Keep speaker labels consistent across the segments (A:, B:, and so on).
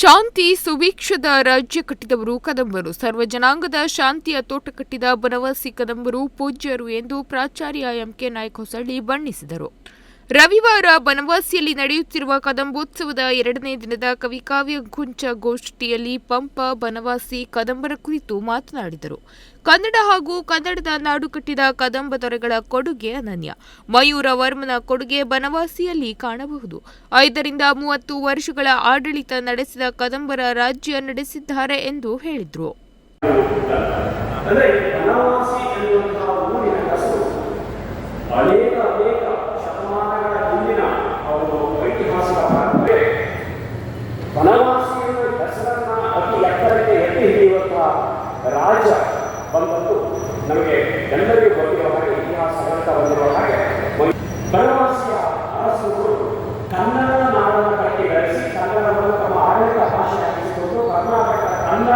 A: ಶಾಂತಿ ಸುವೀಕ್ಷದ ರಾಜ್ಯ ಕಟ್ಟಿದವರು ಕದಂಬರು. ಸರ್ವ ಜನಾಂಗದ ಶಾಂತಿಯ ತೋಟ ಕಟ್ಟಿದ ಬನವಾಸಿ ಕದಂಬರು ಪೂಜ್ಯರು ಎಂದು ಪ್ರಾಚಾರ್ಯ ಎಂಕೆ ನಾಯ್ಕ ಹೊಸಳ್ಳಿ ಬಣ್ಣಿಸಿದರು. ರವಿವಾರ ಬನವಾಸಿಯಲ್ಲಿ ನಡೆಯುತ್ತಿರುವ ಕದಂಬೋತ್ಸವದ ಎರಡನೇ ದಿನದ ಕವಿಕಾವ್ಯ ಕುಂಚ ಗೋಷ್ಠಿಯಲ್ಲಿ ಪಂಪ ಬನವಾಸಿ ಕದಂಬರ ಕುರಿತು ಮಾತನಾಡಿದರು. ಕನ್ನಡ ಹಾಗೂ ಕನ್ನಡದ ನಾಡು ಕಟ್ಟಿದ ಕದಂಬ ದೊರೆಗಳ ಕೊಡುಗೆ ಅನನ್ಯ. ಮಯೂರ ವರ್ಮನ ಕೊಡುಗೆ ಬನವಾಸಿಯಲ್ಲಿ ಕಾಣಬಹುದು. ಐದರಿಂದ ಮೂವತ್ತು ವರ್ಷಗಳ ಆಡಳಿತ ನಡೆಸಿದ ಕದಂಬರ ರಾಜ್ಯ ನಡೆಸಿದ್ದಾರೆ ಎಂದು ಹೇಳಿದರು.
B: ಅನೇಕ ರಾಜ ಬಂದದ್ದು ನಮಗೆ ಎಲ್ಲರಿಗೂ ಗೊತ್ತಿರುವ ಹಾಗೆ, ಇತಿಹಾಸ ಹೇಳ್ತಾ ಬಂದಿರುವ ಹಾಗೆ. ಬನವಾಸಿಯ ಅರಸರು ಕನ್ನಡ ನಾಡನ್ನು ಕಟ್ಟಿ ಬೆಳೆಸಿ ಕನ್ನಡವನ್ನು ತಮ್ಮ ಆಡಳಿತ ಭಾಷೆಯಾಗಿಸಿಕೊಂಡು ಕರ್ನಾಟಕ ಕನ್ನಡ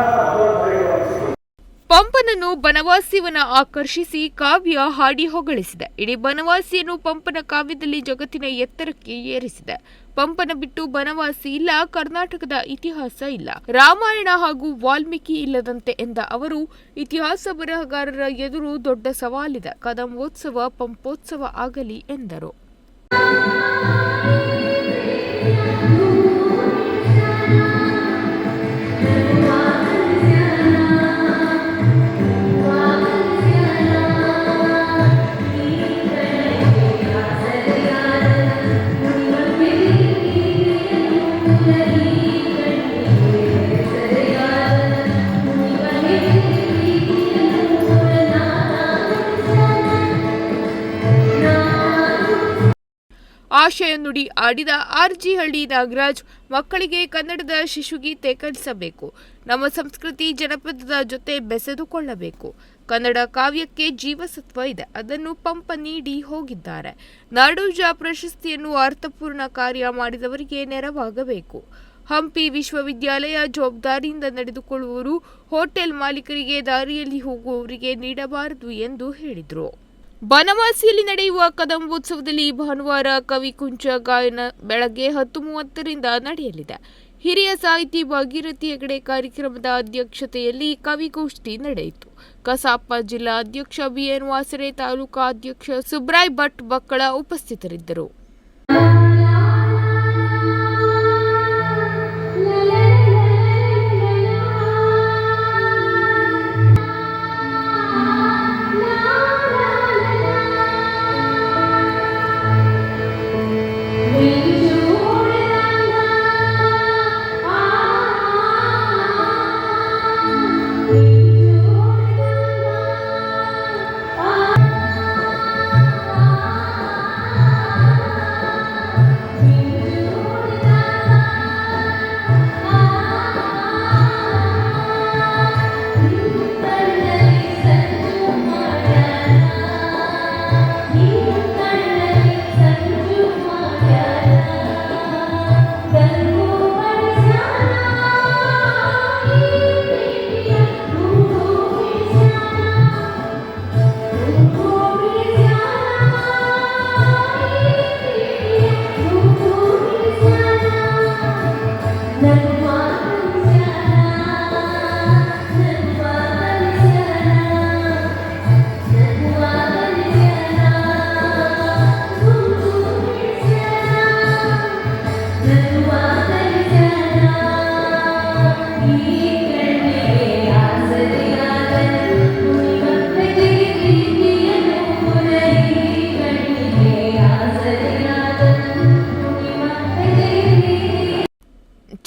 A: ಪಂಪನನ್ನು ಬನವಾಸಿಯವನ ಆಕರ್ಷಿಸಿ ಕಾವ್ಯ ಹಾಡಿ ಹೊಗಳಿಸಿದೆ. ಇಡೀ ಬನವಾಸಿಯನ್ನು ಪಂಪನ ಕಾವ್ಯದಲ್ಲಿ ಜಗತ್ತಿನ ಎತ್ತರಕ್ಕೆ ಏರಿಸಿದೆ. ಪಂಪನ ಬಿಟ್ಟು ಬನವಾಸಿ ಇಲ್ಲ, ಕರ್ನಾಟಕದ ಇತಿಹಾಸ ಇಲ್ಲ. ರಾಮಾಯಣ ಹಾಗೂ ವಾಲ್ಮೀಕಿ ಇಲ್ಲದಂತೆ ಎಂದ ಅವರು, ಇತಿಹಾಸ ಬರಹಗಾರರ ಎದುರು ದೊಡ್ಡ ಸವಾಲಿದೆ. ಕದಂಬೋತ್ಸವ, ಪಂಪೋತ್ಸವ ಆಗಲಿ ಎಂದರು. ಆಶಯ ನುಡಿ ಆಡಿದ ಆರ್ಜಿಹಳ್ಳಿ ನಾಗರಾಜ್ ಮಕ್ಕಳಿಗೆ ಕನ್ನಡದ ಶಿಶುಗೀತೆ ಕಲಿಸಬೇಕು. ನಮ್ಮ ಸಂಸ್ಕೃತಿ ಜನಪದದ ಜೊತೆ ಬೆಸೆದುಕೊಳ್ಳಬೇಕು. ಕನ್ನಡ ಕಾವ್ಯಕ್ಕೆ ಜೀವಸತ್ವ ಇದೆ. ಅದನ್ನು ಪಂಪ ನೀಡಿ ಹೋಗಿದ್ದಾರೆ. ನಾಡೋಜ ಪ್ರಶಸ್ತಿಯನ್ನು ಅರ್ಥಪೂರ್ಣ ಕಾರ್ಯ ಮಾಡಿದವರಿಗೆ ನೆರವಾಗಬೇಕು. ಹಂಪಿ ವಿಶ್ವವಿದ್ಯಾಲಯ ಜವಾಬ್ದಾರಿಯಿಂದ ನಡೆದುಕೊಳ್ಳುವವರು ಹೋಟೆಲ್ ಮಾಲೀಕರಿಗೆ ದಾರಿಯಲ್ಲಿ ಹೋಗುವವರಿಗೆ ನೀಡಬಾರದು ಎಂದು ಹೇಳಿದರು. ಬನವಾಸಿಯಲ್ಲಿ ನಡೆಯುವ ಕದಂಬೋತ್ಸವದಲ್ಲಿ ಭಾನುವಾರ ಕವಿ ಕುಂಚ ಗಾಯನ ಬೆಳಗ್ಗೆ ಹತ್ತು ಮೂವತ್ತರಿಂದ ನಡೆಯಲಿದೆ. ಹಿರಿಯ ಸಾಹಿತಿ ಭಾಗೀರಥಿ ಹೆಗಡೆ ಕಾರ್ಯಕ್ರಮದ ಅಧ್ಯಕ್ಷತೆಯಲ್ಲಿ ಕವಿಗೋಷ್ಠಿ ನಡೆಯಿತು. ಕಸಾಪ ಜಿಲ್ಲಾ ಅಧ್ಯಕ್ಷ ಬಿಎನ್ ವಾಸರೆ ತಾಲೂಕಾ ಅಧ್ಯಕ್ಷ ಸುಬ್ರಾಯ್ ಭಟ್ ಬಕ್ಕಳ ಉಪಸ್ಥಿತರಿದ್ದರು.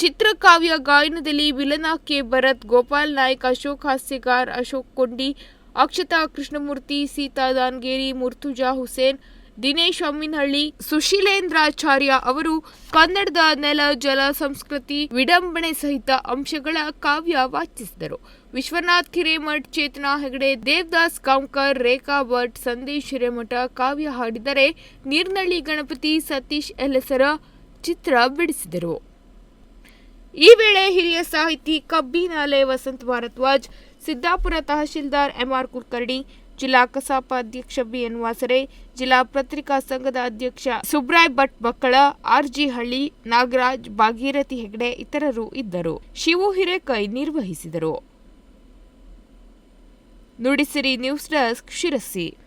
A: ಚಿತ್ರಕಾವ್ಯ ಗಾಯನದಲ್ಲಿ ವಿಲನಾಕೆ ಭರತ್ ಗೋಪಾಲ್ ನಾಯ್ಕ್ ಅಶೋಕ್ ಹಾಸ್ಯಗಾರ್ ಅಶೋಕ್ ಕೊಂಡಿ ಅಕ್ಷತಾ ಕೃಷ್ಣಮೂರ್ತಿ ಸೀತಾ ದಾನ್ಗೇರಿ ಮುರ್ತುಜಾ ಹುಸೇನ್ ದಿನೇಶ್ ಅಮ್ಮಿನಹಳ್ಳಿ, ಸುಶೀಲೇಂದ್ರಾಚಾರ್ಯ ಅವರು, ಕನ್ನಡದ ನೆಲ, ಜಲ, ಸಂಸ್ಕೃತಿ, ವಿಡಂಬಣೆ ಸಹಿತ ಅಂಶಗಳ ಕಾವ್ಯ ವಾಚಿಸಿದರು. ವಿಶ್ವನಾಥ್ ಕಿರೇಮಠ್ ಚೇತನಾ ಹೆಗಡೆ, ದೇವದಾಸ್ ಕಾಂಕರ್ ರೇಖಾ ಭಟ್, ಸಂದೇಶ್ ಹಿರೇಮಠ ಕಾವ್ಯ ಹಾಡಿದರೆ ನೀರ್ನಳ್ಳಿ ಗಣಪತಿ ಸತೀಶ್ ಎಲೆಸರ ಚಿತ್ರ ಬಿಡಿಸಿದರು. ಈ ವೇಳೆ ಹಿರಿಯ ಸಾಹಿತಿ ಕಬ್ಬಿನಾಲೆ ವಸಂತ ಭಾರದ್ವಾಜ್, ಸಿದ್ದಾಪುರ ತಹಶೀಲ್ದಾರ್ ಎಂಆರ್ ಕುಲಕರ್ಣಿ ಜಿಲ್ಲಾ ಕಸಾಪ ಅಧ್ಯಕ್ಷ ಬಿಎನ್ ವಾಸರೆ, ಜಿಲ್ಲಾ ಪತ್ರಿಕಾ ಸಂಘದ ಅಧ್ಯಕ್ಷ ಸುಬ್ರಾಯ್ ಭಟ್ ಬಕ್ಕಳ ಆರ್ಜಿ ಹಳ್ಳಿ, ನಾಗರಾಜ್, ಭಾಗೀರಥಿ ಹೆಗ್ಡೆ ಇತರರು ಇದ್ದರು. ಶಿವು ಹಿರೇಕೈ ನಿರ್ವಹಿಸಿದರು. Nudisiri news desk Sirsi.